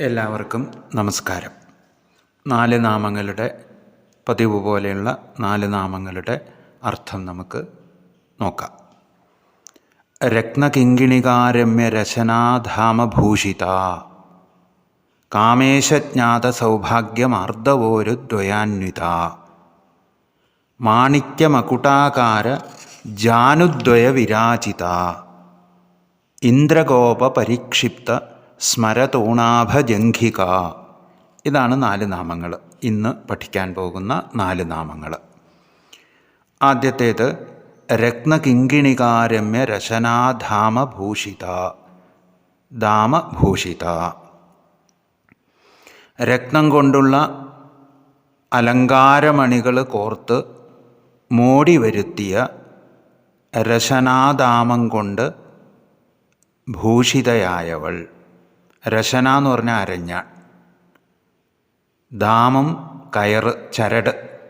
എല്ലാവർക്കും നമസ്കാരം. നാല് നാമങ്ങളുടെ പതിവ് പോലെയുള്ള നാല് നാമങ്ങളുടെ അർത്ഥം നമുക്ക് നോക്കാം. രത്നകിങ്കിണികാരമ്യ രചനാധാമഭൂഷിത കാമേശജ്ഞാത സൗഭാഗ്യമാർദ്ദവോരുദ്വയാന്വിത മാണിക്യമകുടാകാര ജാനുദ്വയ വിരാജിത ഇന്ദ്രഗോപ പരിക്ഷിപ്ത സ്മരതൂണാഭജംഘിക. ഇതാണ് നാല് നാമങ്ങൾ. ഇന്ന് പഠിക്കാൻ പോകുന്ന നാല് നാമങ്ങൾ. ആദ്യത്തേത് രത്നകിങ്കിണികാരമ്യ രചനാധാമഭൂഷിത ധാമഭൂഷിത. രത്നം കൊണ്ടുള്ള അലങ്കാരമണികൾ കോർത്ത് മോടി വരുത്തിയ രശനാദാമം കൊണ്ട് ഭൂഷിതയായവൾ. രശന എന്ന് പറഞ്ഞാൽ അരഞ്ഞാൺ ധാമം കയറ് ചരട്.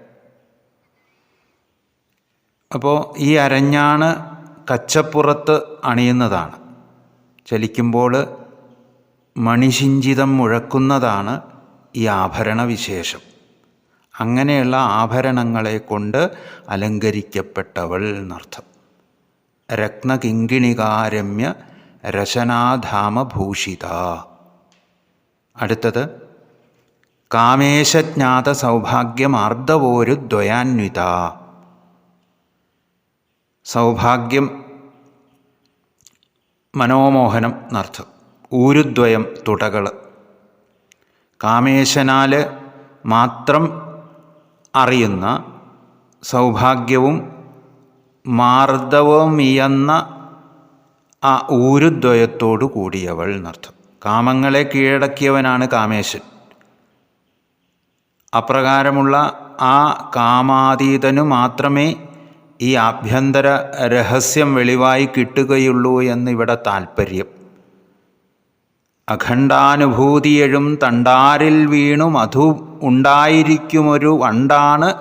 അപ്പോൾ ഈ അരഞ്ഞാണ് കച്ചപ്പുറത്ത് അണിയുന്നതാണ്. ചലിക്കുമ്പോൾ മണിശിഞ്ചിതം മുഴക്കുന്നതാണ് ഈ ആഭരണ വിശേഷം. അങ്ങനെയുള്ള ആഭരണങ്ങളെ കൊണ്ട് അലങ്കരിക്കപ്പെട്ടവൾ എന്നർത്ഥം. രത്നകിങ്കിണികാരമ്യ രശനാധാമഭൂഷിത അടുത്തത് കാമേശജ്ഞാത സൗഭാഗ്യമാർദ്ദവോരു ദ്വയാന്വിത സൗഭാഗ്യം മനോമോഹനം എന്നർത്ഥം. ഊരുദ്വയം തുടകൾ കാമേശനാൽ മാത്രം അറിയുന്ന സൗഭാഗ്യവും മാർദ്ദവും ഇയന്ന ആ ഊരുദ്വയത്തോടു കൂടിയവൾ എന്നർത്ഥം. കാമങ്ങളെ കീഴടക്കിയവനാണ് കാമേശൻ. അപ്രകാരമുള്ള ആ കാമാതീതനു മാത്രമേ ഈ ആഭ്യന്തര രഹസ്യം വെളിവായി കിട്ടുകയുള്ളൂ എന്നിവിടെ താൽപ്പര്യം അഖണ്ഡാനുഭൂതിയഴും തണ്ടാരിൽ വീണു മധു ഉണ്ടായിരിക്കുമൊരു വണ്ടാണ്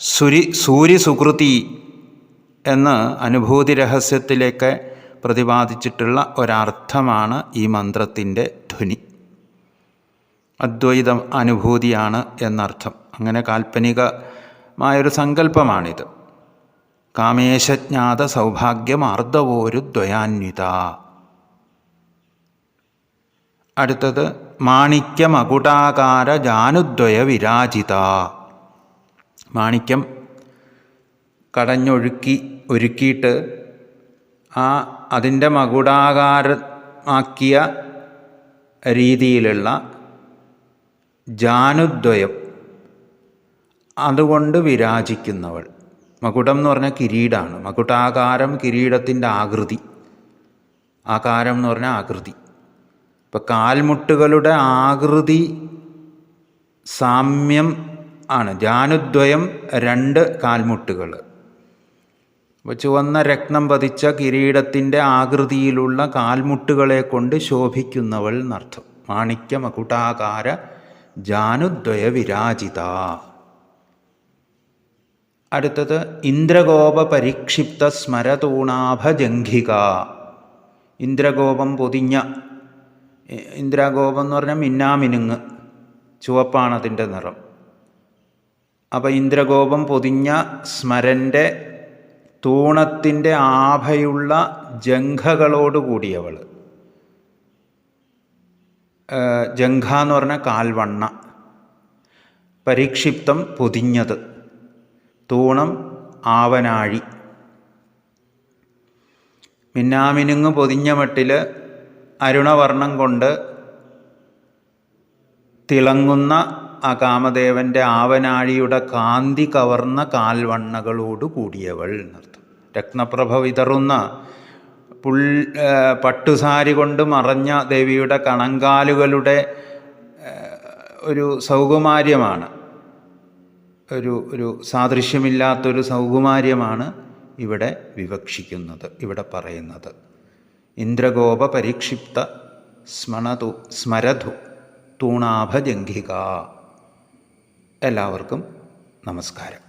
സുരി സൂര്യസുകൃതി എന്ന് അനുഭൂതി രഹസ്യത്തിലേക്ക് പ്രതിപാദിച്ചിട്ടുള്ള ഒരർത്ഥമാണ് ഈ മന്ത്രത്തിന്റെ ധ്വനി. അദ്വൈതം അനുഭൂതിയാണ് എന്നർത്ഥം. അങ്ങനെ കാൽപ്പനികമായൊരു സങ്കല്പമാണിത്. കാമേശജ്ഞാത സൗഭാഗ്യമാർദ്ദവോരു ദ്വയാന്വിത. അടുത്തത് മാണിക്യമകുടാകാര ജാനുദ്വയ വിരാജിത. മാണിക്യം കടഞ്ഞൊഴുക്കി ഒരുക്കിയിട്ട് ആ അതിന്റെ മകുടാകാരമാക്കിയ രീതിയിലുള്ള ജാനുദ്വയം അതുകൊണ്ട് വിരാജിക്കുന്നവൾ. മകുടം എന്ന് പറഞ്ഞാൽ കിരീടമാണ് മകുടാകാരം കിരീടത്തിന്റെ ആകൃതി. ആകാരം എന്ന് പറഞ്ഞാൽ ആകൃതി. ഇപ്പം കാൽമുട്ടുകളുടെ ആകൃതി സാമ്യം ആണ്. ജാനുദ്വയം രണ്ട് കാൽമുട്ടുകൾ. ചുവന്ന രത്നം പതിച്ച കിരീടത്തിന്റെ ആകൃതിയിലുള്ള കാൽമുട്ടുകളെ കൊണ്ട് ശോഭിക്കുന്നവൾ എന്നർത്ഥം. മാണിക്യ മകുടാകാര ജാനുദ്വയ വിരാജിത. അടുത്തത് ഇന്ദ്രഗോപ പരിക്ഷിപ്ത സ്മരതൂണാഭജംഘിക. ഇന്ദ്രഗോപം പൊതിഞ്ഞ ഇന്ദ്രഗോപം എന്ന് പറഞ്ഞാൽ മിന്നാമിനുങ്ങ് ചുവപ്പാണതിന്റെ നിറം. അപ്പോൾ ഇന്ദ്രഗോപം പൊതിഞ്ഞ സ്മരന്റെ തൂണത്തിന്റെ ആഭയുള്ള ജംഘകളോട് കൂടിയവൾ. ജംഘ എന്ന് പറഞ്ഞാൽ കാൽവണ്ണ. പരിക്ഷിപ്തം പൊതിഞ്ഞത്. തൂണം ആവനാഴി. മിന്നാമിനുങ്ങ് പൊതിഞ്ഞ മട്ടിൽ അരുണവർണം കൊണ്ട് തിളങ്ങുന്ന ആ കാമദേവന്റെ ആവനാഴിയുടെ കാന്തി കവർന്ന കാൽവണ്ണകളോട് കൂടിയവൾ. എന്നർത്ഥം രത്നപ്രഭ വിതറുന്ന പുൾ പട്ടുസാരി കൊണ്ട് മറഞ്ഞ ദേവിയുടെ കണങ്കാലുകളുടെ ഒരു സൗകുമാര്യമാണ്. ഒരു ഒരു സാദൃശ്യമില്ലാത്തൊരു സൗകുമാര്യമാണ് ഇവിടെ വിവക്ഷിക്കുന്നത് ഇവിടെ പറയുന്നത്. ഇന്ദ്രഗോപ പരിക്ഷിപ്ത സ്മണതു സ്മരധു തൂണാഭജംഘിക എല്ലാവർക്കും നമസ്കാരം.